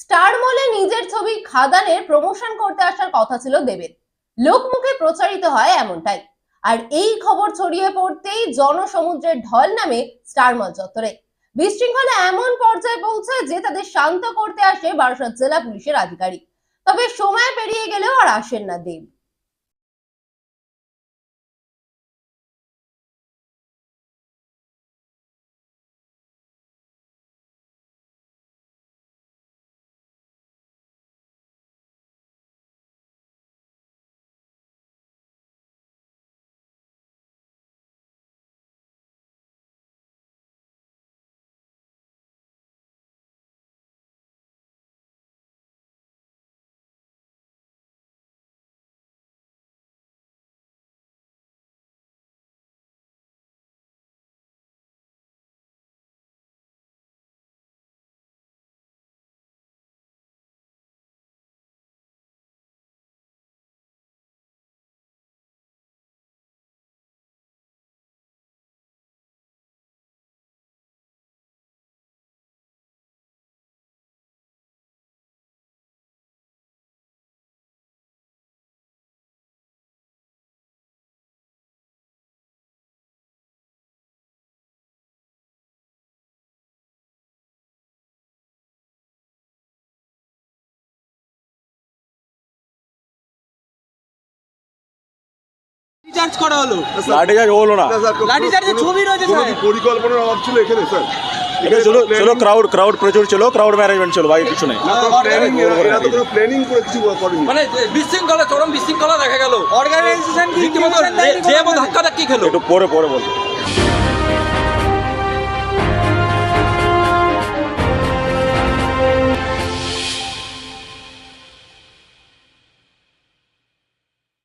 Star মলে নিজের ছবি খাদানের প্রমোশন করতে আসার কথা ছিল দেবের। লোকমুখে প্রচারিত হয় এমনটাই। আর এই খবর ছড়িয়ে পড়তেই জনসমুদ্রের ঢল নামে স্টার মল চত্বরে। বিশৃঙ্খলা এমন পর্যায়ে পৌঁছায় যে তাদের শান্ত করতে আসে বারাসাত জেলা পুলিশের আধিকারিক। তবে সময় পেরিয়ে গেলেও আর আসেন না দেব। রিচার্জ করা হলো। লাঠি চার্জ হলো না। লাঠি চার্জের ছবি রয়েছে স্যার পরিকল্পনার অভাব ছিল এখানে স্যার ক্রাউড ক্রাউড প্রচুর ছিল ক্রাউড ম্যানেজমেন্ট ছিল ভাই কিছু নেই। প্ল্যানিং করে কিছু করেনি। মানে বিশৃঙ্খলা চরম বিশৃঙ্খলা দেখা গেল। অর্গানাইজেশন কি যে ধাক্কা ধাক্কি খেলো? একটু পরে পরে বলব।